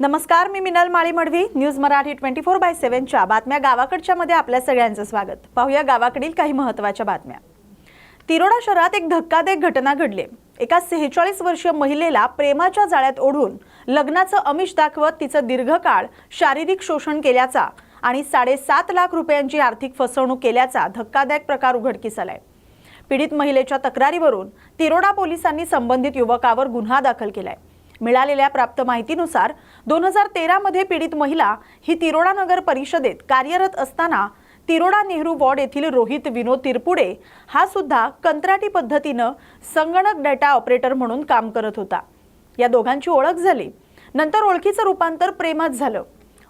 नमस्कार मी Minal Mali Madavi news Marathi twenty four by सेव्हनच्या बातम्या गावाकडच्या मध्ये आपल्या सगळ्यांचं स्वागत. पाहूया गावाकडील काही महत्त्वाच्या बातम्या. तिरोडा शहरात एक धक्कादायक घटना घडली. एका सेहेचाळीस वर्षीय महिलेला प्रेमाच्या जाळ्यात ओढून लग्नाचं अमिष दाखवत तिचं दीर्घकाळ शारीरिक शोषण केल्याचा आणि साडेसात लाख रुपयांची आर्थिक फसवणूक केल्याचा धक्कादायक प्रकार उघडकीस आलाय पीडित महिलेच्या तक्रारीवरून तिरोडा पोलिसांनी संबंधित युवकावर गुन्हा दाखल केलाय. मिळालेल्या प्राप्त माहितीनुसार दोन हजार तेरामध्ये पीडित महिला ही तिरोडा नगर परिषदेत कार्यरत असताना तिरोडा नेहरू वॉर्ड येथील रोहित विनोद तिरपुडे हा सुद्धा कंत्राटी पद्धतीनं संगणक डेटा ऑपरेटर म्हणून काम करत होता. या दोघांची ओळख झाली. नंतर ओळखीचं रूपांतर प्रेमात झालं.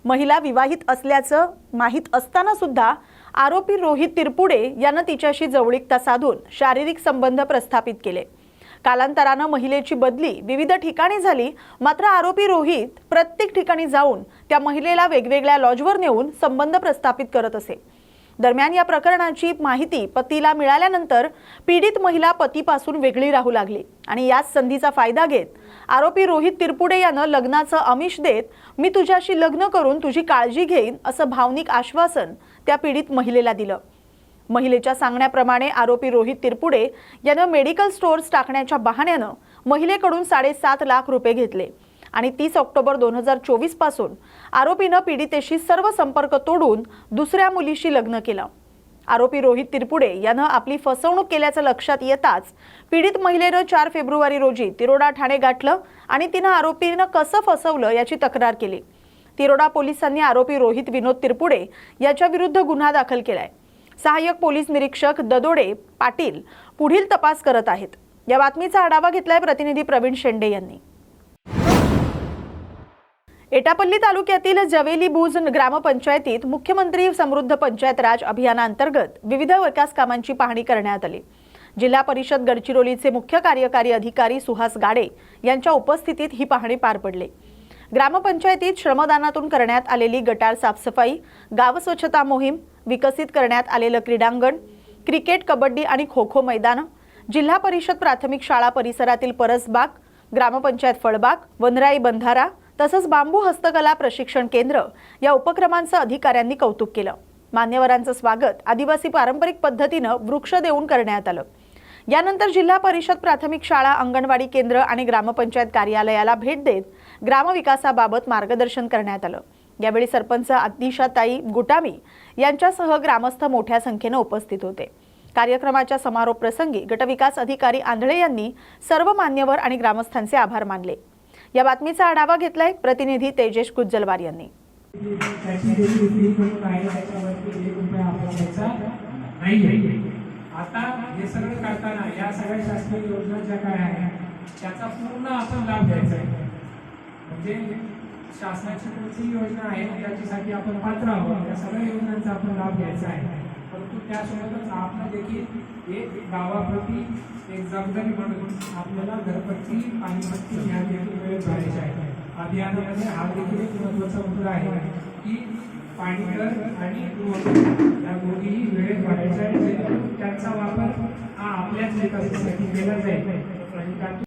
महिला विवाहित असल्याचं माहीत असताना सुद्धा आरोपी रोहित तिरपुडे यानं तिच्याशी जवळीकता साधून शारीरिक संबंध प्रस्थापित केले. कालांतरानं महिलेची बदली विविध ठिकाणी झाली. मात्र आरोपी रोहित प्रत्येक ठिकाणी जाऊन त्या महिलेला वेगवेगळ्या लॉजवर नेऊन संबंध प्रस्थापित करत असे. दरम्यान या प्रकरणाची माहिती पतीला मिळाल्यानंतर पीडित महिला पतीपासून वेगळी राहू लागली आणि याच संधीचा फायदा घेत आरोपी रोहित तिरपुडे यानं लग्नाचं आमिष देत मी तुझ्याशी लग्न करून तुझी काळजी घेईन असं भावनिक आश्वासन त्या पीडित महिलेला दिलं. महिलेच्या सांगण्याप्रमाणे आरोपी रोहित तिरपुडे यानं मेडिकल स्टोअर्स टाकण्याच्या बहाण्यानं महिलेकडून साडेसात लाख रुपये घेतले. आणि तीस ऑक्टोबर दोन हजार चोवीसपासून आरोपीनं पीडितेशी सर्व संपर्क तोडून दुसऱ्या मुलीशी लग्न केलं. आरोपी रोहित तिरपुडे यानं आपली फसवणूक केल्याचं लक्षात येताच पीडित महिलेनं चार फेब्रुवारी रोजी तिरोडा ठाणे गाठलं आणि तिनं आरोपीनं कसं फसवलं याची तक्रार केली. तिरोडा पोलिसांनी आरोपी रोहित विनोद तिरपुडे याच्या विरुद्ध गुन्हा दाखल केलाय. सहाय्यक पोलीस निरीक्षक ददोडे पाटील पुढील तपास करत आहेत. या बातमीचा आढावा घेतलाय प्रतिनिधी प्रवीण शेंडे यांनी. एटापल्ली तालुक्यातील जवेली बुज ग्रामपंचायतीत मुख्यमंत्री समृद्ध पंचायत राज अभियानांतर्गत विविध विकास कामांची पाहणी करण्यात आली. जिल्हा परिषद गडचिरोलीचे मुख्य कार्यकारी अधिकारी सुहास गाडे यांच्या उपस्थितीत ही पाहणी पार पडली. ग्रामपंचायतीत श्रमदानातून करण्यात आलेली गटार साफसफाई गाव स्वच्छता मोहीम विकसित करण्यात आलेलं क्रीडांगण क्रिकेट कबड्डी आणि खो खो मैदानं जिल्हा परिषद प्राथमिक शाळा परिसरातील परसबाग ग्रामपंचायत फळबाग वनराई बंधारा तसंच बांबू हस्तकला प्रशिक्षण केंद्र या उपक्रमांचं अधिकाऱ्यांनी कौतुक केलं. मान्यवरांचं स्वागत आदिवासी पारंपरिक पद्धतीनं वृक्ष देऊन करण्यात आलं. यानंतर जिल्हा परिषद प्राथमिक शाळा अंगणवाडी केंद्र आणि ग्रामपंचायत कार्यालयाला भेट देत ग्रामविकासाबाबत मार्गदर्शन करण्यात आलं. यावेळी सरपंच आदिशाताई गुटामी यांच्यासह ग्रामस्थ मोठ्या संख्येनं उपस्थित होते. कार्यक्रमाच्या समारोप प्रसंगी गटविकास अधिकारी आंधळे यांनी सर्व मान्यवर आणि ग्रामस्थांचे आभार मानले. या बातमीचा आढावा घेतलाय प्रतिनिधी तेजेश गुज्जलवार यांनी. आता हे सगळं करताना या सगळ्या शासकीय योजना ज्या काय आहेत त्याचा पूर्ण आपण लाभ घ्यायचा आहे. म्हणजे शासनाची कोणतीही योजना आहे त्याच्यासाठी आपण पात्र आहोत. त्या सगळ्या योजनांचा आपण लाभ घ्यायचा आहे. परंतु त्यासोबतच आपलं देखील एक गावाप्रती एक जबाबदारी म्हणून आपल्याला घरपट्टी पाणीपट्टी या देखील वेळेत भरायच्या आहे. अभियानामध्ये हा देखील एक महत्त्वाचा मुद्दा आहे की पाणीकर आणि या दोघीही वेळेत भरायच्या आहे. त्यांचा वापर हा आपल्याच विकासासाठी केला जाईल. आणि त्यातून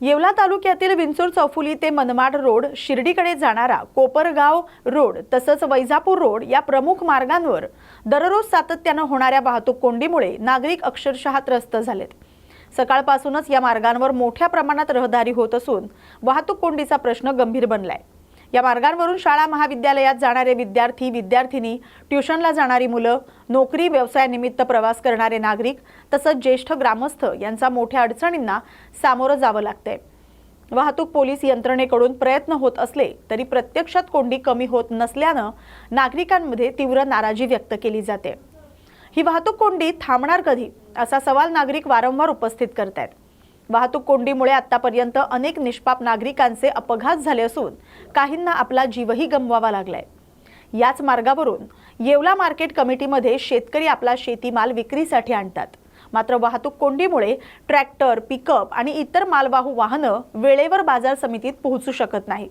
येवला तालुक्यातील विंचूर चौफुली ते मनमाड रोड शिर्डीकडे जाणारा कोपरगाव रोड तसंच वैजापूर रोड या प्रमुख मार्गांवर दररोज सातत्यानं होणाऱ्या वाहतूक कोंडीमुळे नागरिक अक्षरशः त्रस्त झालेत. सकाळपासूनच या मार्गांवर मोठ्या प्रमाणात रहदारी होत असून वाहतूक कोंडीचा प्रश्न गंभीर बनलाय. या मार्गांवरून शाळा महाविद्यालयात जाणारे विद्यार्थी विद्यार्थिनी ट्युशनला जाणारी मुलं नोकरी व्यवसायानिमित्त प्रवास करणारे नागरिक तसंच ज्येष्ठ ग्रामस्थ यांचा मोठ्या अडचणींना सामोरं जावं लागतंय. वाहतूक पोलीस यंत्रणेकडून प्रयत्न होत असले तरी प्रत्यक्षात कोंडी कमी होत नसल्यानं नागरिकांमध्ये तीव्र नाराजी व्यक्त केली जाते. ही वाहतूक कोंडी थांबणार कधी? असा सवाल नागरिक वारंवार उपस्थित करतायत. वाहतूक कोंडीमुळे आतापर्यंत अनेक निष्पाप नागरिकांचे अपघात झाले असून काहींना आपला जीवही गमवावा लागलाय. याच मार्गावरून येवला मार्केट कमिटीमध्ये शेतकरी आपला शेतीमाल विक्रीसाठी आणतात. मात्र वाहतूक कोंडीमुळे ट्रॅक्टर पिकअप आणि इतर मालवाहू वाहनं वेळेवर बाजार समितीत पोहोचू शकत नाही.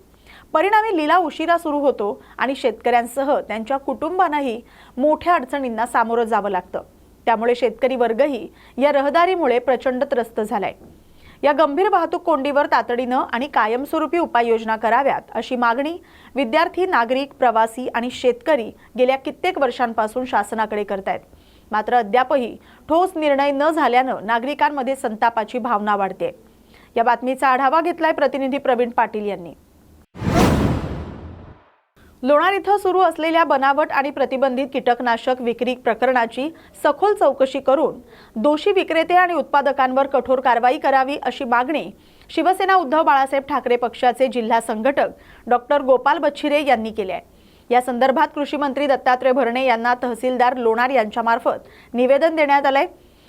परिणामी लिलाव उशिरा सुरू होतो आणि शेतकऱ्यांसह त्यांच्या कुटुंबांनाही मोठ्या अडचणींना सामोरं जावं लागतं. त्यामुळे शेतकरी वर्गही या रहदारीमुळे प्रचंड त्रस्त झालाय. या गंभीर वाहतूक कोंडीवर तातडीनं आणि कायमस्वरूपी उपाययोजना कराव्यात अशी मागणी विद्यार्थी नागरिक प्रवासी आणि शेतकरी गेल्या कित्येक वर्षांपासून शासनाकडे करतायत. मात्र अद्यापही ठोस निर्णय न झाल्यानं नागरिकांमध्ये संतापाची भावना वाढते या बातमीचा आढावा घेतलाय प्रतिनिधी प्रवीण पाटील यांनी. लोणार इथं सुरू असलेल्या बनावट आणि प्रतिबंधित कीटकनाशक विक्री प्रकरणाची सखोल चौकशी करून दोषी विक्रेते आणि उत्पादकांवर कठोर कारवाई करावी अशी मागणी शिवसेना उद्धव बाळासाहेब ठाकरे पक्षाचे जिल्हा संघटक डॉक्टर गोपाल बच्छिरे यांनी केली आहे. या संदर्भात कृषी मंत्री दत्तात्रय भरणे यांना तहसीलदार लोणार यांच्यामार्फत निवेदन देण्यात आलंय.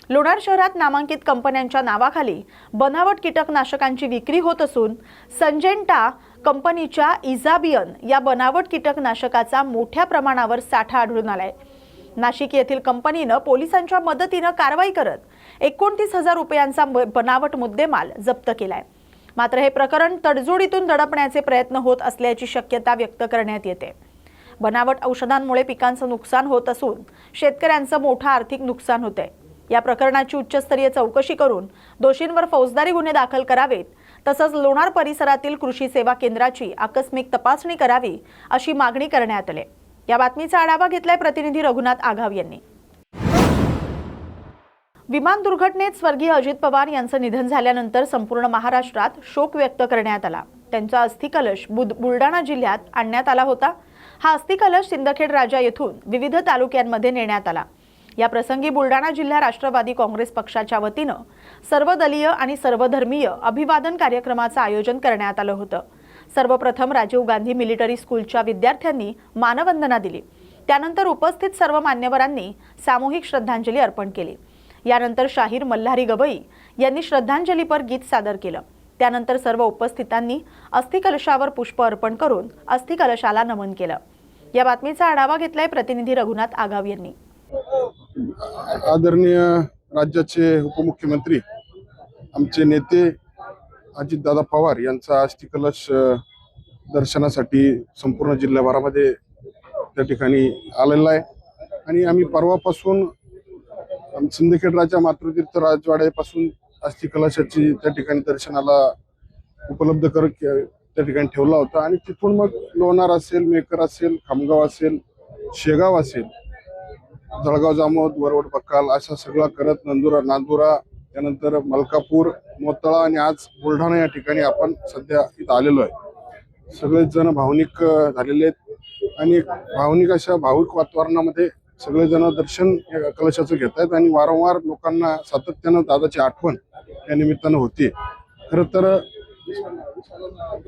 लोणार शहरात नामांकित कंपन्यांच्या नावाखाली बनावट कीटकनाशकांची विक्री होत असून संजेंटा कंपनीच्या इझाबियन या बनावट कीटकनाशकाचा मोठ्या प्रमाणावर साठा आढळून आलाय. नाशिक येथील कंपनीनं पोलिसांच्या मदतीनं कारवाई करत एकोणतीस हजार रुपयांचा म- बनावट मुद्देमाल जप्त केलाय. मात्र हे प्रकरण तडजोडीतून दडपण्याचे प्रयत्न होत असल्याची शक्यता व्यक्त करण्यात येते. बनावट औषधांमुळे पिकांचं नुकसान होत असून शेतकऱ्यांचं मोठं आर्थिक नुकसान होतंय. या प्रकरणाची उच्चस्तरीय चौकशी करून दोषींवर फौजदारी गुन्हे दाखल करावेत तसंच लोणार परिसरातील कृषी सेवा केंद्राची आकस्मिक तपासणी करावी अशी मागणी करण्यात आली. या बातमीचा आढावा घेतलाय प्रतिनिधी रघुनाथ आघाव यांनी. विमान दुर्घटनेत स्वर्गीय अजित पवार यांचं निधन झाल्यानंतर संपूर्ण महाराष्ट्रात शोक व्यक्त करण्यात आला. त्यांचा अस्थिकलश बुलडाणा जिल्ह्यात आणण्यात आला होता. हा अस्थिकलश सिंदखेड राजा येथून विविध तालुक्यांमध्ये नेण्यात आला. या प्रसंगी बुलडाणा जिल्हा राष्ट्रवादी काँग्रेस पक्षाच्या वतीनं सर्वदलीय आणि सर्वधर्मीय अभिवादन कार्यक्रमाचं आयोजन करण्यात आलं होतं. सर्वप्रथम राजीव गांधी मिलिटरी स्कूलच्या विद्यार्थ्यांनी मानवंदना दिली. त्यानंतर उपस्थित सर्व मान्यवरांनी सामूहिक श्रद्धांजली अर्पण केली. यानंतर शाहीर मल्हारी गवई यांनी श्रद्धांजलीपर गीत सादर केलं. त्यानंतर सर्व उपस्थितांनी अस्थिकलशावर पुष्प अर्पण करून अस्थिकलशाला नमन केलं. या बातमीचा आढावा घेतलाय प्रतिनिधी रघुनाथ आगाव यांनी. आदरणीय राज्याचे उपमुख्यमंत्री आमचे नेते अजितदादा पवार यांचा अस्थि कलश दर्शनासाठी संपूर्ण जिल्ह्याभरामध्ये त्या ठिकाणी आलेला आहे. आणि आम्ही परवापासून आम- मातृतीर्थ राजवाड्यापासून अस्थिकलशाची त्या ठिकाणी दर्शनाला उपलब्ध कर त्या ठिकाणी ठेवला होता. आणि तिथून मग लोणार असेल मेकर असेल खामगाव असेल शेगाव असेल जळगाव जामोद वरवड बक्काल अशा सगळा करत नंदुरा नांदुरा त्यानंतर मलकापूर मोताळा आणि आज बुलढाणा या ठिकाणी आपण सध्या इथं आलेलो आहे. सगळेच जण भावनिक झालेले आहेत आणि भावनिक अशा भाविक वातावरणामध्ये सगळेजण दर्शन या कलशाचं घेत आहेत आणि वारंवार लोकांना सातत्यानं दादाची आठवण या निमित्तानं होते खरं तर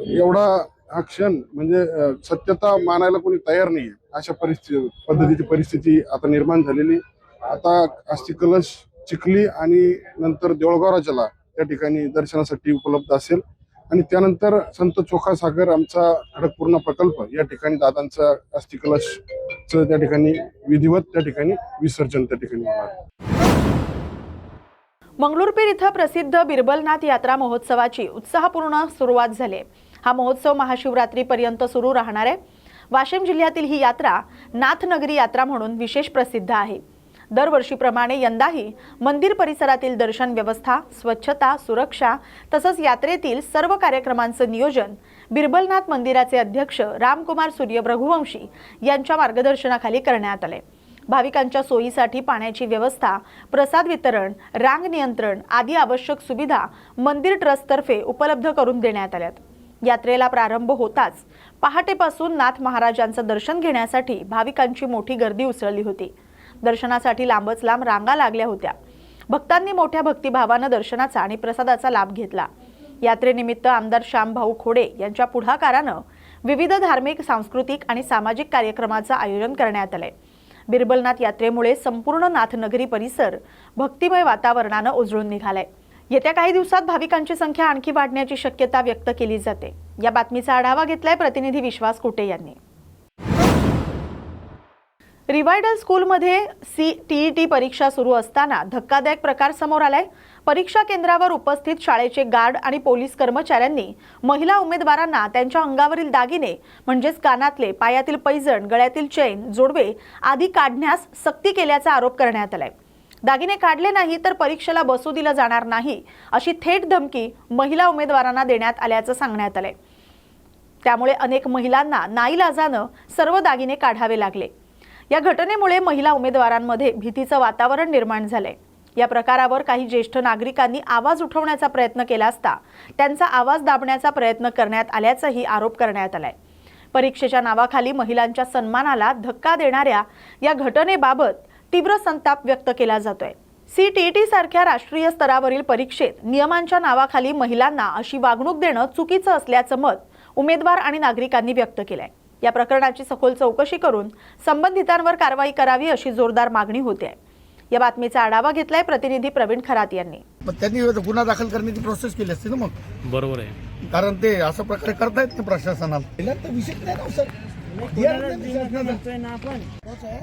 एवढा हा क्षण म्हणजे सत्यता मानायला कोणी तयार नाही अशा परिस्थिती पद्धतीची परिस्थिती आता निर्माण झालेली. आता अस्थि कलश चिखली आणि नंतर देवळगाव राजाला त्या ठिकाणी दर्शनासाठी उपलब्ध असेल. आणि त्यानंतर संत चोखा सागर आमचा खडकपूर्ण प्रकल्प या ठिकाणी दादांचा अस्थि कलश त्या ठिकाणी विधिवत त्या ठिकाणी विसर्जन त्या ठिकाणी होणार. मंगळूरपीर इथं प्रसिद्ध बिरबलनाथ यात्रा महोत्सवाची उत्साहपूर्ण सुरुवात झाली हा महोत्सव महाशिवरात्रीपर्यंत सुरू राहणार आहे. वाशिम जिल्ह्यातील ही यात्रा नाथनगरी यात्रा म्हणून विशेष प्रसिद्ध आहे. दरवर्षीप्रमाणे यंदाही मंदिर परिसरातील दर्शन व्यवस्था स्वच्छता सुरक्षा तसंच यात्रेतील सर्व कार्यक्रमांचं नियोजन बिरबलनाथ मंदिराचे अध्यक्ष रामकुमार सूर्य रघुवंशी यांच्या मार्गदर्शनाखाली करण्यात आले. भाविकांच्या सोयीसाठी पाण्याची व्यवस्था प्रसाद वितरण रांग नियंत्रण आदी आवश्यक सुविधा मंदिर ट्रस्टतर्फे उपलब्ध करून देण्यात आल्यात. यात्रेला प्रारंभ होताच. पहाटेपासून नाथ महाराजांचं दर्शन घेण्यासाठी भाविकांची मोठी गर्दी उसळली होती. दर्शनासाठी लांबच लांब रांगा लागल्या होत्या. भक्तांनी मोठ्या भक्तिभावानं दर्शनाचा आणि प्रसादाचा लाभ घेतला. यात्रेनिमित्त आमदार श्यामभाऊ खोडे यांच्या पुढाकारानं विविध धार्मिक सांस्कृतिक आणि सामाजिक कार्यक्रमाचं आयोजन करण्यात आलंय. बिरबलनाथ यात्रेमुळे संपूर्ण नाथनगरी परिसर भक्तिमय वातावरणानं उजळून निघालाय. येत्या काही दिवसात भाविकांची संख्या आणखी वाढण्याची शक्यता व्यक्त केली जाते. या बातमीचा आढावा घेतलाय प्रतिनिधी विश्वास कुटे यांनी. रिवायडल स्कूलमध्ये सी टी टी परीक्षा सुरू असताना धक्कादायक प्रकार समोर आलाय. परीक्षा केंद्रावर उपस्थित शाळेचे गार्ड आणि पोलीस कर्मचाऱ्यांनी महिला उमेदवारांना त्यांच्या अंगावरील दागिने म्हणजेच कानातले पायातील पैजण गळ्यातील चैन जोडवे आदी काढण्यास सक्ती केल्याचा आरोप करण्यात आलाय. दागिने काढले नाही तर परीक्षेला बसू दिलं जाणार नाही अशी थेट धमकी महिला उमेदवारांना देण्यात आल्याचं सांगण्यात आलंय. त्यामुळे अनेक महिलांना नाईलाजानं सर्व दागिने काढावे लागले. या घटनेमुळे महिला उमेदवारांमध्ये भीतीचं वातावरण निर्माण झालंय. या प्रकारावर काही ज्येष्ठ नागरिकांनी आवाज उठवण्याचा प्रयत्न केला असता त्यांचा आवाज दाबण्याचा प्रयत्न करण्यात आल्याचाही आरोप करण्यात आलाय. परीक्षेच्या नावाखाली महिलांच्या सन्मानाला धक्का देणाऱ्या या घटनेबाबत तीव्र संताप व्यक्त केला जातोय. सीटीईटी सारख्या राष्ट्रीय स्तरावरील परीक्षेत नियमांच्या नावाखाली महिलांना अशी वागणूक देणं चुकीचं असल्याचं मत उमेदवार आणि नागरिकांनी व्यक्त केलंय. या प्रकरणाची सखोल चौकशी करून संबंधितांवर कारवाई करावी अशी जोरदार मागणी होते या बातमीचा आढावा घेतलाय प्रतिनिधी प्रवीण खरात यांनी. पण त्यांनी गुन्हा दाखल करण्याची प्रोसेस केली असते ना मग? बरोबर आहे. कारण ते असं प्रकारे करतायत ना प्रशासनाला पहिला तर विषय नाही ना, सर. या ना, शासनाचा.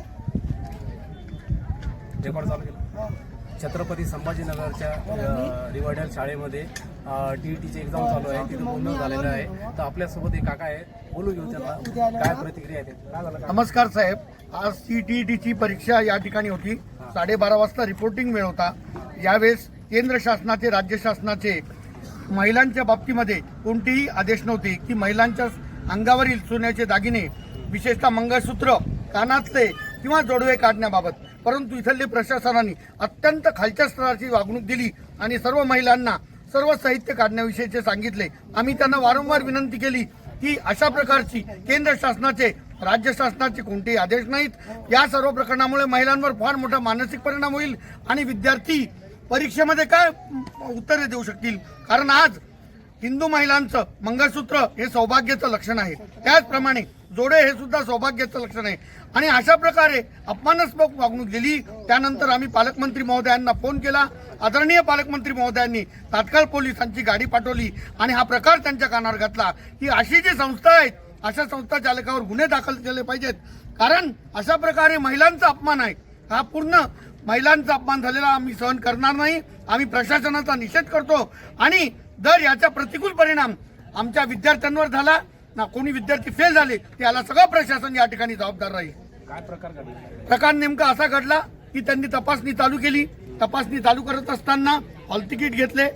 रेकॉर्ड चालू केलं. छत्रपती संभाजीनगरच्या रिवायडल शाळेमध्ये टीईटीची एक्झाम चालू आहे. तिथे बोलणं झालेलं आहे. तर आपल्यासोबत एक काका आहे बोलू घेऊ त्यांना. काय प्रतिक्रिया आहे? नमस्कार साहेब. आज सीटीईटीची परीक्षा या ठिकाणी होती. साडेबारा वाजता रिपोर्टिंग वेळ होता. यावेळेस केंद्र शासनाचे राज्य शासनाचे महिलांच्या बाबतीमध्ये कोणतेही आदेश नव्हते की महिलांच्या अंगावरील सोन्याचे दागिने विशेषतः मंगळसूत्र कानातले किंवा जोडवे काढण्याबाबत. परंतु इथले प्रशासनाने अत्यंत खालच्या स्तराची वागणूक दिली आणि सर्व महिलांना सर्व साहित्य काढण्याविषयीचे सांगितले. आम्ही त्यांना वारंवार विनंती केली की अशा प्रकारची केंद्र शासनाचे राज्य शासनाचे कोणतेही आदेश नाहीत. या सर्व प्रकरणामुळे महिलांवर फार मोठा मानसिक परिणाम होईल आणि विद्यार्थी परीक्षेमध्ये काय उत्तरे देऊ शकतील? कारण आज हिंदू महिलांचं मंगळसूत्र हे सौभाग्याचं लक्षण आहे. त्याचप्रमाणे जोडे हे सुद्धा सौभाग्याचं लक्षण आहे. आणि अशा प्रकारे अपमानास्पद वागणूक दिली त्यानंतर आम्ही पालकमंत्री महोदयांना फोन केला. आदरणीय पालकमंत्री महोदयांनी तात्काळ पोलिसांची गाडी पाठवली आणि हा प्रकार त्यांच्या कानावर घातला. की अशी जी संस्था आहेत अशा संस्था चालकावर गुन्हे दाखल केले पाहिजेत. कारण अशा प्रकारे महिलांचा अपमान आहे. हा पूर्ण महिलांचा अपमान झालेला आम्ही सहन करणार नाही. आम्ही प्रशासनाचा निषेध करतो. आणि दर याचा प्रतिकूल परिणाम आमच्या विद्यार्थ्यांवर झाला. ना कोणी विद्यार्थी फेल झाले त्याला सगळं प्रशासन या ठिकाणी जबाबदार राहील. काय प्रकार घडला? प्रकार नेमका असा घडला की त्यांनी तपासणी चालू केली. तपासणी चालू करत असताना हॉल तिकीट घेतले.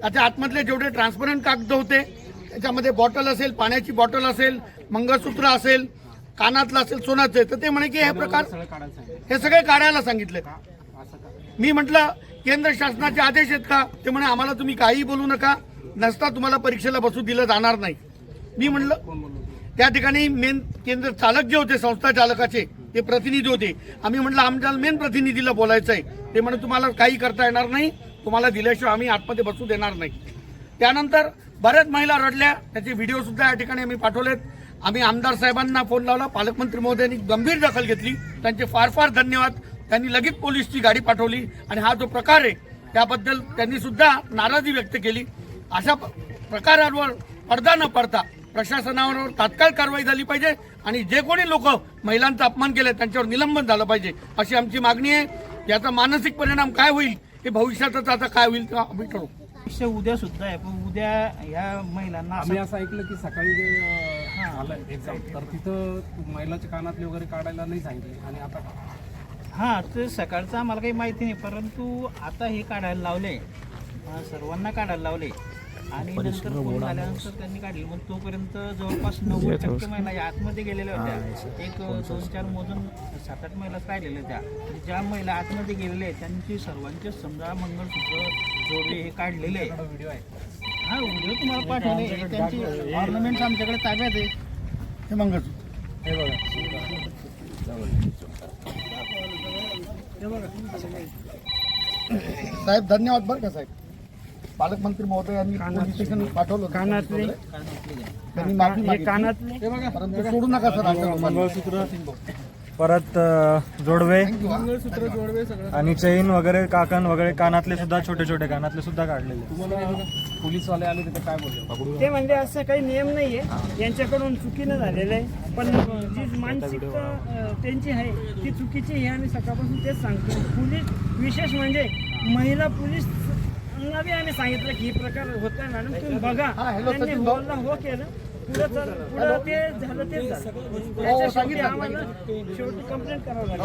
त्याच्या आतमधले जेवढे ट्रान्सपरंट कागद होते त्याच्यामध्ये बॉटल असेल पाण्याची बॉटल असेल मंगळसूत्र असेल कानातलं असेल सोन्याचं तर ते म्हणे की हे प्रकार हे सगळे काढायला सांगितले. मी म्हटलं केंद्र शासनाचे आदेश आहेत का? ते म्हणे आम्हाला तुम्ही काही बोलू नका. नसता तुम्हाला परीक्षेला बसू दिलं जाणार नाही. मी म्हटलं त्या ठिकाणी मेन केंद्र चालक जे होते संस्था चालकाचे ते प्रतिनिधी होते. आम्ही म्हटलं आमच्या मेन प्रतिनिधीला बोलायचं आहे ते म्हणे तुम्हाला काही करता येणार नाही. तुम्हाला दिल्याशिवाय आम्ही आतमध्ये बसू देणार नाही. त्यानंतर बऱ्याच महिला रडल्या. त्याचे व्हिडिओ सुद्धा या ठिकाणी आम्ही पाठवलेत. आम्ही आमदार साहेबांना फोन लावला. पालकमंत्री महोदयांनी गंभीर दखल घेतली. त्यांचे फार फार धन्यवाद. त्यांनी लगेच पोलीसची गाडी पाठवली. आणि हा जो प्रकार आहे त्याबद्दल त्यांनी सुद्धा नाराजी व्यक्त केली. अशा प्रकारांवर पडदा न पडता प्रशासनावर तात्काळ कारवाई झाली पाहिजे आणि जे कोणी लोक महिलांचा अपमान केले त्यांच्यावर निलंबन झालं पाहिजे अशी आमची मागणी आहे. याचा मानसिक परिणाम काय होईल हे भविष्यातच आता काय होईल ते आम्ही ठरवू. परीक्षा उद्या सुद्धा आहे पण उद्या ह्या महिलांना आम्ही असं- ऐकलं की सकाळी जे अं, झालं एक्झाम तर तिथं महिलाच्या कानातले वगैरे काढायला नाही सांगितले. आणि आता हा ते सकाळचं आम्हाला काही माहिती नाही परंतु आता हे काढायला लावले अं, सर्वांना काढायला लावले. आणि नंतर फोन झाल्यानंतर त्यांनी काढले. मग तोपर्यंत जवळपास नव्वद टक्के महिला या आतमध्ये गेलेल्या होत्या. एक दोन चार मोजून सात आठ महिलाच राहिलेल्या होत्या. आणि ज्या महिला आतमध्ये गेलेल्या आहेत त्यांची सर्वांचे समजा मंगळसूत्र जोडवे हे काढलेले आहे व्हिडिओ आहे. हा व्हिडिओ तुम्हाला पाठवले. हे त्यांची ऑर्नमेंट्स आमच्याकडे ताब्यात आहे हे मंगळसूत्र. हे बघा. साहेब धन्यवाद बरं का साहेब? पालकमंत्री महोदयांनी पोलीस स्टेशन पाठवलं होतं. कानातले. त्यांनी माफी हे मागितली. कानातले. परंतु सोडू नका सर मंगळसूत्र परत अ, जोडवे. आणि चैन वगैरे काकण वगैरे कानातले सुद्धा छोटे छोटे कानातले सुद्धा काढलेले. पोलीसवाले आले तिथे काय बोलले? ते म्हणजे असं काही नियम नाहीये. यांच्याकडून चुकीनं झालेलं आहे. पण जी मानसिकता अं, त्यांची आहे ती चुकीची आहे. आणि सकाळपासून तेच सांगतो. पोलीस विशेष म्हणजे महिला पोलीस आम्ही सांगितलं की हे प्रकार होत आहे मॅडम तुम्ही बघा. हा, त्यांनी. बोलला हो केलं. पुढे चल पुढे ते झालं तेच झालं. त्याच्या शेवटी सांगितलं, आम्हाला शेवटी कंप्लेंट करावं लागलं.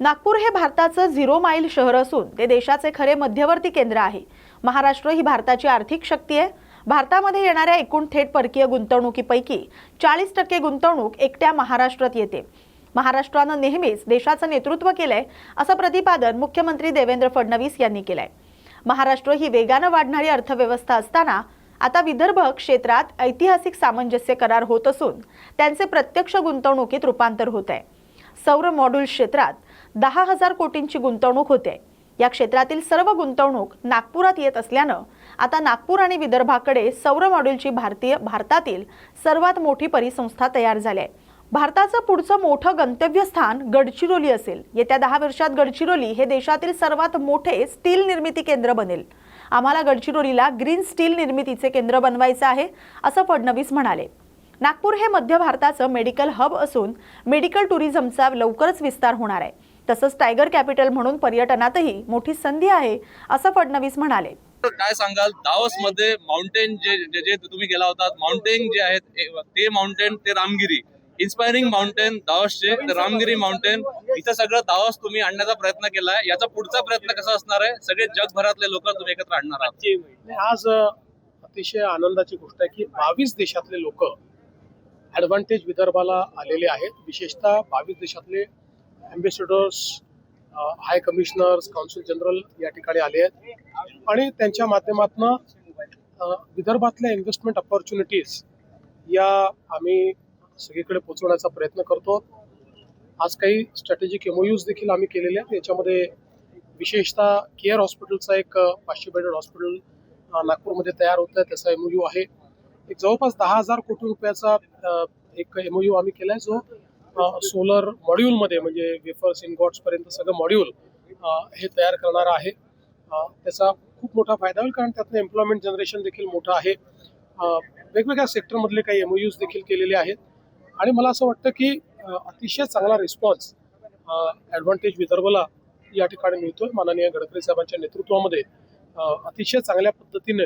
नागपूर हे भारताचं झिरो माईल शहर असून ते देशाचे खरे मध्यवर्ती केंद्र आहे. महाराष्ट्र ही भारताची आर्थिक शक्ती आहे. भारतामध्ये येणाऱ्या एकूण थेट परकीय गुंतवणुकीपैकी चाळीस टक्के गुंतवणूक एकट्या महाराष्ट्रात येते. महाराष्ट्रानं नेहमीच देशाचं नेतृत्व केलंय असं प्रतिपादन मुख्यमंत्री देवेंद्र फडणवीस यांनी केलंय. महाराष्ट्र ही वेगानं वाढणारी अर्थव्यवस्था असताना आता विदर्भ क्षेत्रात ऐतिहासिक सामंजस्य करार होत असून त्यांचे प्रत्यक्ष गुंतवणुकीत रूपांतर होत आहे सौर मॉड्यूल क्षेत्रात दहा हजार कोटींची गुंतवणूक होते. या क्षेत्रातील सर्व गुंतवणूक नागपुरात येत असल्यानं आता नागपूर आणि विदर्भाकडे सौर मॉड्यूलची भारतीय भारतातील सर्वात मोठी परिसंस्था तयार झाली आहे. भारताचं पुढचं मोठं गंतव्यस्थान गडचिरोली असेल. येत्या दहा वर्षात गडचिरोली हे देशातील सर्वात मोठे स्टील निर्मिती केंद्र बनेल. आम्हाला गडचिरोलीला ग्रीन स्टील निर्मितीचे केंद्र बनवायचं आहे असं फडणवीस म्हणाले. नागपूर हे मध्य भारताचं मेडिकल हब असून मेडिकल टुरिझमचा लवकरच विस्तार होणार आहे. तसंच टायगर कॅपिटल म्हणून पर्यटनातही मोठी संधी आहे असं फडणवीस म्हणाले. काय सांगाल? दावसमध्ये माउंटेन जे जे तुम्ही गेला होता माउंटेन जे आहेत ते माउंटेन ते रामगिरी. इन्स्पायरिंग माउंटेन दावसचे ते रामगिरी माउंटेन इथं सगळं दावस तुम्ही आणण्याचा प्रयत्न केलाय याचा पुढचा प्रयत्न कसा असणार आहे? सगळे जगभरातले लोक तुम्ही एकत्र आणणार आहात. नाही, आज अतिशय आनंदाची गोष्ट आहे की बावीस देशातले लोक ॲडव्हान्टेज विदर्भाला आलेले आहेत. विशेषतः बावीस देशातले ambassadors high commissioners council general या ठिकाणी आले आहेत. आणि त्यांच्या माध्यमातून विदर्भातल्या इन्व्हेस्टमेंट ऑपॉर्च्युनिटीज या आम्ही सगळीकडे पोचवण्याचा प्रयत्न करतो. आज काही स्ट्रॅटेजिक एमओयूज देखील आम्ही केलेले आहेत. याच्यामध्ये विशेषतः केअर हॉस्पिटलचा एक पाचशे बेडेड हॉस्पिटल नागपूरमध्ये तयार होत आहे त्याचा एमओयू आहे. एक जवळपास दहा हजार कोटी रुपयाचा एक एमओयू आम्ही केला आहे जो सोलर मॉड्यूलमध्ये म्हणजे वेफर्स इनगॉट्सपर्यंत सगळं मॉड्यूल हे तयार करणारं आहे. त्याचा खूप मोठा फायदा होईल कारण त्यातनं एम्प्लॉयमेंट जनरेशन देखील मोठं आहे. वेगवेगळ्या सेक्टरमधले काही एमओयूज देखील केलेले आहेत. आणि मला असं वाटतं की अतिशय चांगला रिस्पॉन्स ॲडव्हान्टेज विदर्भला या ठिकाणी मिळतोय. माननीय गडकरी साहेबांच्या नेतृत्वामध्ये अतिशय चांगल्या पद्धतीने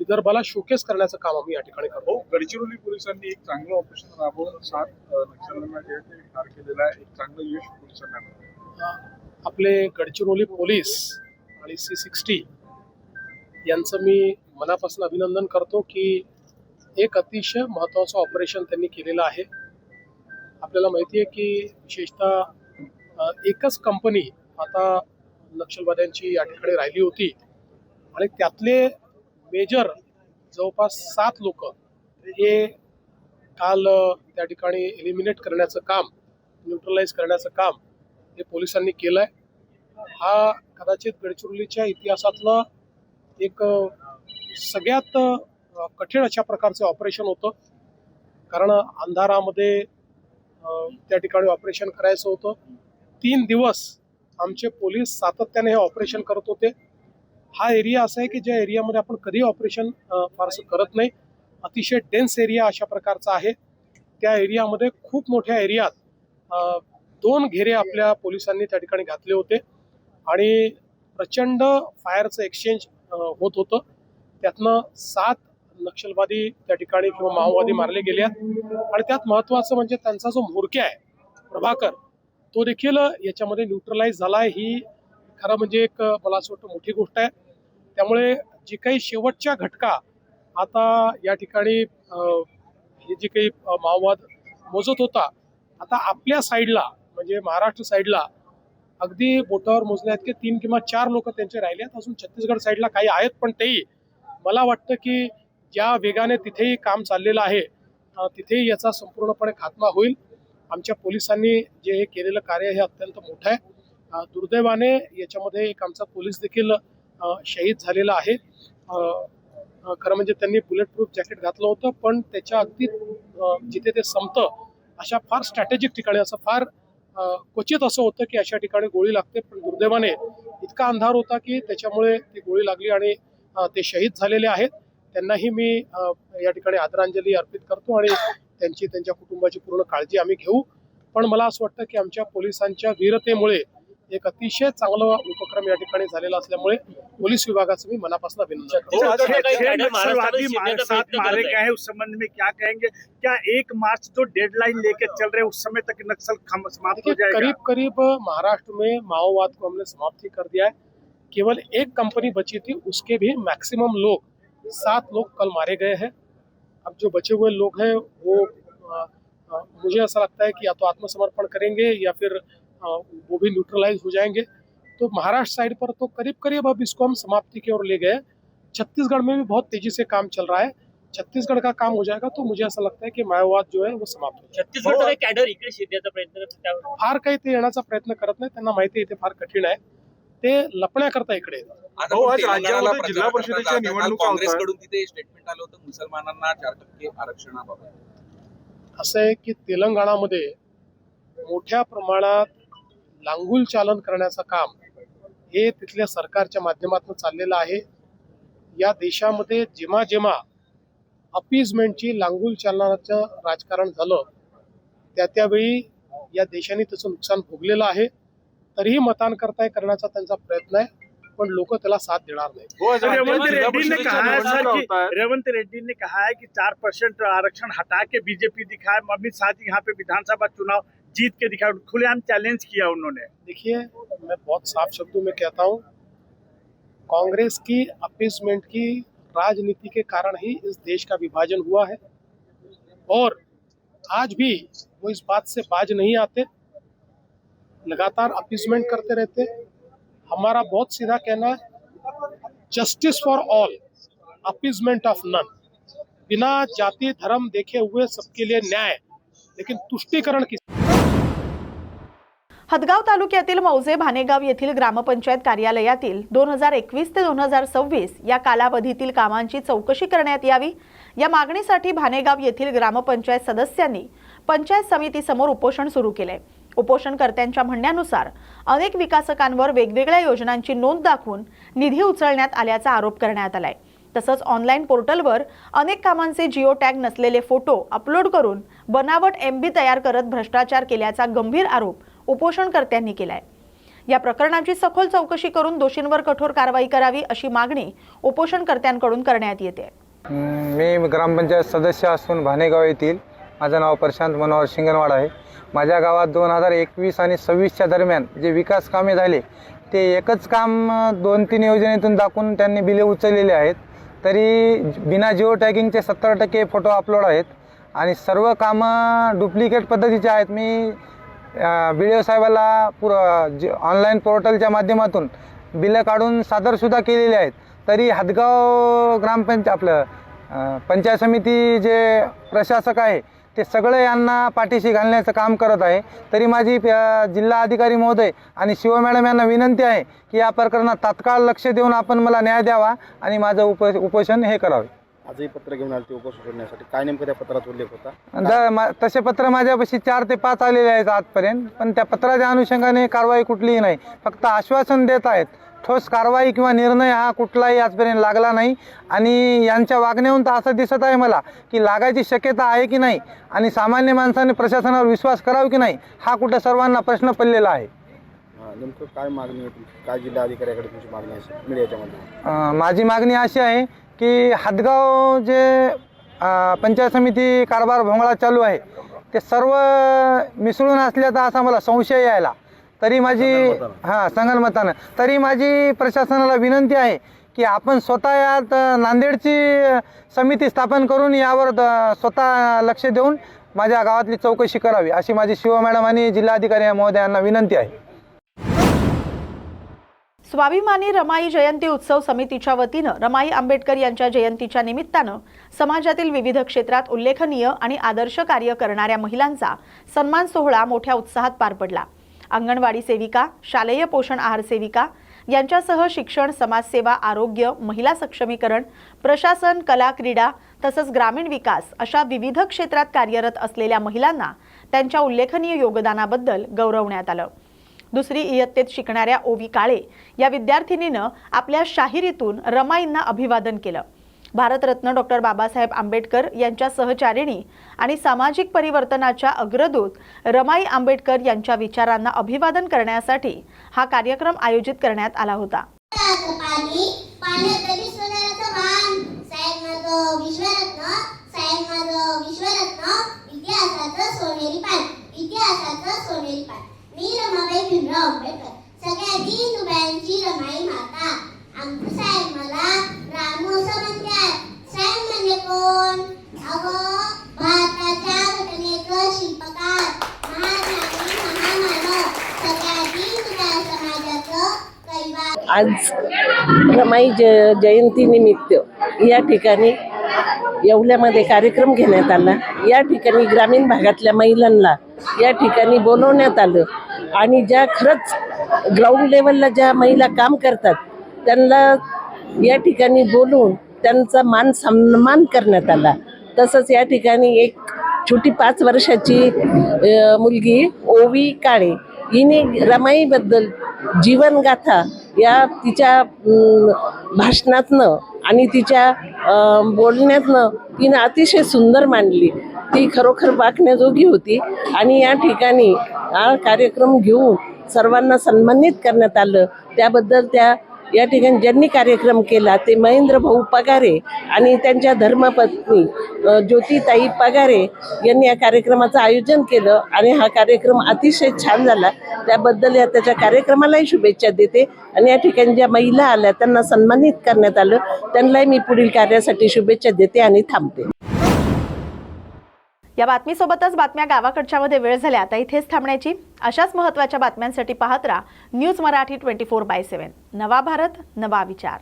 विदर्भाला शोकेस करण्याचं काम आम्ही या ठिकाणी करतो. गडचिरोली पोलिसांनी एक चांगलं ऑपरेशन राबवून सात नक्षल्यांना जे ते ठार केलेलं आहे. एक चांगलं यश पोलिसांना आपले गडचिरोली पोलीस आणि सी सिक्स्टी यांचं मी मनापासून अभिनंदन करतो की एक अतिशय महत्त्वाचं ऑपरेशन त्यांनी केलेलं आहे. आपल्याला माहिती आहे की विशेषतः एकच कंपनी आता नक्षलवाद्यांची या ठिकाणी राहिली होती. आणि त्यातले मेजर जवळपास सात लोक हे काल त्या ठिकाणी एलिमिनेट करण्याचं काम न्यूट्रलाइज करण्याचं काम हे पोलिसांनी केलं आहे हा कदाचित गडचिरोलीच्या इतिहासातला एक सगळ्यात कठीण अशा प्रकारचं ऑपरेशन होतं. कारण अंधारामध्ये त्या ठिकाणी ऑपरेशन करायचं होतं. तीन दिवस आमचे पोलीस सातत्याने हे ऑपरेशन करत होते. हा एरिया असा आहे की ज्या एरियामध्ये आपण कधी ऑपरेशन फारसं करत नाही. अतिशय डेन्स एरिया अशा प्रकारचा आहे. त्या एरियामध्ये खूप मोठ्या एरियात दोन घेरे आपल्या पोलिसांनी त्या ठिकाणी घातले होते. आणि प्रचंड फायरचं एक्सचेंज होत होतं. त्यातनं सात नक्षलवादी त्या ठिकाणी किंवा माओवादी मारले गेले आहेत. आणि त्यात महत्त्वाचं म्हणजे त्यांचा जो म्होरक्या आहे प्रभाकर तो देखील याच्यामध्ये न्यूट्रलाइज झाला आहे ही खरं म्हणजे एक मला असं वाटतं मोठी गोष्ट आहे. त्यामुळे जी काही शेवटच्या घटका आता या ठिकाणी हे जे काही माओवाद मोजत होता आता आपल्या साईडला म्हणजे महाराष्ट्र साईडला अगदी बोटावर मोजण्यात की तीन किंवा चार लोक त्यांचे राहिले आहेत. अजून छत्तीसगड साईडला काही आहेत पण तेही मला वाटतं की ज्या वेगाने तिथेही काम चाललेलं आहे तिथेही याचा संपूर्णपणे खात्मा होईल. आमच्या पोलिसांनी जे हे केलेलं कार्य हे अत्यंत मोठं आहे. दुर्दैवाने याच्यामध्ये एक आमचा पोलीस देखील शहीद झालेला आहे. खरं म्हणजे त्यांनी बुलेट प्रूफ जॅकेट घातलं होतं पण त्याच्या अगदी जिथे ते संपतं अशा फार स्ट्रॅटेजिक ठिकाणी असं फार क्वचित असं होतं की अशा ठिकाणी गोळी लागते पण दुर्दैवाने इतका अंधार होता की त्याच्यामुळे ती गोळी लागली आणि ते शहीद झालेले आहेत. त्यांनाही मी या ठिकाणी आदरांजली अर्पित करतो आणि त्यांची त्यांच्या कुटुंबाची पूर्ण काळजी आम्ही घेऊ. पण मला असं वाटतं की आमच्या पोलिसांच्या वीरतेमुळे एक अतिशय चांगला उपक्रम या ठिकाणी झालेला असल्यामुळे पोलीस विभागाचं मी मनापासून अभिनंदन हैं उस संबंध में क्या कहेंगे? क्या एक मार्च जो डेडलाइन लेके चल रहे हैं उस समय तक नक्सल समाप्त हो जाएगा? करीब करीब महाराष्ट्र में माओवाद को हमने समाप्त ही कर दिया है। केवल एक कंपनी बची थी उसके भी मैक्सिमम लोग। सात लोग कल मारे गए हैं। अब जो बचे हुए लोग हैं वो अ, अ, मुझे ऐसा लगता है कि या तो आत्मसमर्पण करेंगे या फिर अ, वो भी न्यूट्रलाइज हो जाएँगे। तो महाराष्ट्र साइड पर तो करीब करीब अब इसको हम समाप्ति की ओर ले गए छत्तीसगढ़ में भी बहुत तेज़ी से काम चल रहा है। छत्तीसगढ़ का काम हो जाएगा तो मुझे ऐसा लगता है की माओवाद जो है वो समाप्त हो कॅडर इकडे शेतीचा प्रयत्न फार काही ते येण्याचा प्रयत्न करत नाही त्यांना माहिती आहे इथे फार कठीण आहे। ते लपण्याकरता इकडे येतात. आज राज्यामध्ये जिल्हा परिषदेच्या निवडणूक निवडणुका होत आहेत. काँग्रेसकडून तिथे स्टेटमेंट आलं होतं मुसलमानांना चार टक्के आरक्षणाबाबत असं आहे की तेलंगणामध्ये मोठ्या प्रमाणात लांगुल चालन करण्याचं काम हे तिथल्या सरकारच्या माध्यमातून चाललेलं आहे या देशामध्ये जेव्हा जेव्हा अपीजमेंटची लांगुल चालनाचं राजकारण झालं त्या त्यावेळी या देशाने त्याचं नुकसान भोगलेलं आहे तरीही मतांकरता करण्याचा त्यांचा प्रयत्न आहे पण लोक त्याला साथ देणार नाही रेवंत रेड्डी ने कहा है सर निवडणुका कि रेवंत रेड्डी ने कहा है कि चार परसेंट आरक्षण हटा के बीजेपी दिखाए अमित शाह जी यहाँ पे विधानसभा चुनाव जीत के दिखाया खुलेआम चैलेंज किया उन्होंने। देखिए मैं बहुत साफ़ शब्दों में कहता हूँ कांग्रेस की अपीसमेंट की राजनीति के कारण ही इस देश का विभाजन हुआ है। और आज भी वो इस बात से बाज नहीं आते लगातार अपीजमेंट करते रहते हमारा बहुत सीधा कहना है justice for all appeasement of none बिना जाति धर्म देखे हुए सबके लिए न्याय लेकिन तुष्टीकरण की हदगाव तालुक्यातील मौजे भानेगाव येथील ग्रामपंचायत कार्यालयातील दोन हजार एकवीस ते दोन हजार सव्वीस या कालावधीतील कामांची चौकशी करण्यात यावी. या मागणीसाठी भानेगाव येथील ग्रामपंचायत सदस्यांनी पंचायत समितीसमोर उपोषण सुरू केले. उपोषणकर्त्यांच्या म्हणण्यानुसार अनेक विकासकांवर वेगवेगळ्या योजनांची नोंद दाखवून निधी उचलण्यात आल्याचा आरोप करण्यात आलाय. तसंच ऑनलाईन पोर्टलवर अनेक कामांचे जिओ टॅग नसलेले फोटो अपलोड करून बनावट एमबी तयार करत भ्रष्टाचार केल्याचा गंभीर आरोप उपोषणकर्त्यांनी केलाय. या प्रकरणाची सखोल चौकशी करून दोषींवर कठोर कारवाई करावी अशी मागणी उपोषणकर्त्यांकडून करण्यात येते. मी ग्रामपंचायत सदस्य असून भानेगाव येथील माझं नाव प्रशांत मनोहर शिंगणवाड आहे. माझ्या गावात दोन हजार एकवीस आणि सव्वीसच्या दरम्यान जे विकास कामे झाले ते एकच काम दोन तीन योजनेतून दाखवून त्यांनी बिले उचललेले आहेत. तरी बिना जिओ टॅगिंगचे सत्तर टक्के फोटो अपलोड आहेत. आणि सर्व कामं डुप्लिकेट पद्धतीचे आहेत. मी बी डी ओ साहेबाला पुर जे ऑनलाईन पोर्टलच्या माध्यमातून बिलं काढून सादरसुद्धा केलेली आहेत. तरी हदगाव ग्रामपंचायत आपलं पंचायत समिती जे प्रशासक आहे ते सगळे यांना पाठीशी घालण्याचं काम करत आहे. तरी माझी जिल्हा अधिकारी महोदय आणि शिव मॅडम यांना विनंती आहे की या प्रकरणात तात्काळ लक्ष देऊन आपण मला न्याय द्यावा आणि माझं उप उपोषण हे करावे. आजही पत्र घेऊन आले ते उपोषण काय नेमकं त्या पत्रात उल्लेख होता? तसे पत्र माझ्यापाशी चार ते पाच आलेले आहेत आजपर्यंत पण त्या पत्राच्या अनुषंगाने कारवाई कुठलीही नाही. फक्त आश्वासन देत आहेत. ठोस कारवाई किंवा निर्णय हा कुठलाही आजपर्यंत लागला नाही. आणि यांच्या वागण्याहून तर असं दिसत आहे मला की लागायची शक्यता आहे की नाही आणि सामान्य माणसाने प्रशासनावर विश्वास करावा की नाही हा कुठं सर्वांना प्रश्न पडलेला आहे. हा, नेमकं काय मागणी तुमची? काय जिल्हा अधिकाऱ्याकडे तुमची मागणी असेल मीडियाच्या माझी मागणी अशी आहे की हदगाव जे पंचायत समिती कारभार भोंगळा चालू आहे ते सर्व मिसळून असल्याचा असा मला संशय यायला. तरी माझी हां संगनमतानं. तरी माझी प्रशासनाला विनंती आहे की आपण स्वतः यात नांदेडची समिती स्थापन करून यावर द- स्वतः लक्ष देऊन माझ्या गावातली चौकशी करावी अशी माझी शिव मॅडम आणि जिल्हाधिकारी महोदयांना विनंती आहे. स्वाभिमानी रमाई जयंती उत्सव समितीच्या वतीनं रमाई आंबेडकर यांच्या जयंतीच्या निमित्तानं समाजातील विविध क्षेत्रात उल्लेखनीय आणि आदर्श कार्य करणाऱ्या महिलांचा सन्मान सोहळा मोठ्या उत्साहात पार पडला. अंगणवाडी सेविका शालेय पोषण आहार सेविका यांच्यासह शिक्षण समाजसेवा आरोग्य महिला सक्षमीकरण प्रशासन कला क्रीडा तसंच ग्रामीण विकास अशा विविध क्षेत्रात कार्यरत असलेल्या महिलांना त्यांच्या उल्लेखनीय योगदानाबद्दल गौरवण्यात आलं. दुसरी इयत्तेत शिकणाऱ्या ओवी काळे या विद्यार्थिनीनं आपल्या शाहिरीतून रमाईंना अभिवादन केलं. भारतरत्न डॉक्टर बाबासाहेब आंबेडकर यांच्या सहचारिणी आणि सामाजिक परिवर्तनाच्या अग्रदूत रमाई आंबेडकर यांच्या विचारांना अभिवादन करण्यासाठी हा कार्यक्रम आयोजित करण्यात आला होता. मी रमाबाई भीमराव आंबेडकर. सगळ्या दीनदुबळ्यांची रमाई माता. आमचं आज रमाई ज जयंतीनिमित्त या ठिकाणी येवल्यामध्ये कार्यक्रम घेण्यात आला. या ठिकाणी ग्रामीण भागातल्या महिलांना या ठिकाणी बोलवण्यात आलं आणि ज्या खरंच ग्राउंड लेवलला ज्या महिला काम करतात त्यांना या ठिकाणी बोलून त्यांचा मान सन्मान करण्यात आला. तसंच या ठिकाणी एक छोटी पाच वर्षाची मुलगी ओवी काळे हिने रमाईबद्दल जीवनगाथा या तिच्या भाषणातनं आणि तिच्या बोलण्यातनं तिनं अतिशय सुंदर मांडली. ती खरोखर वाकण्याजोगी होती आणि या ठिकाणी हा कार्यक्रम घेऊन सर्वांना सन्मानित करण्यात आलं. त्याबद्दल त्या या ठिकाणी ज्यांनी कार्यक्रम केला ते महेंद्र भाऊ पगारे आणि त्यांच्या धर्मपत्नी ज्योतिताई पगारे यांनी या कार्यक्रमाचं आयोजन केलं आणि हा कार्यक्रम अतिशय छान झाला. त्याबद्दल या त्याच्या कार्यक्रमालाही शुभेच्छा देते आणि या ठिकाणी ज्या महिला आल्या त्यांना सन्मानित करण्यात आलं. त्यांनाही मी पुढील कार्यासाठी शुभेच्छा देते आणि थांबते. या बातमीसोबतच बातम्या गावाकडच्यामध्ये वेळ झाल्या आता इथेच थांबण्याची. अशाच महत्त्वाच्या बातम्यांसाठी पाहत राहा news Marathi twenty four by seven. नवा भारत नवा विचार.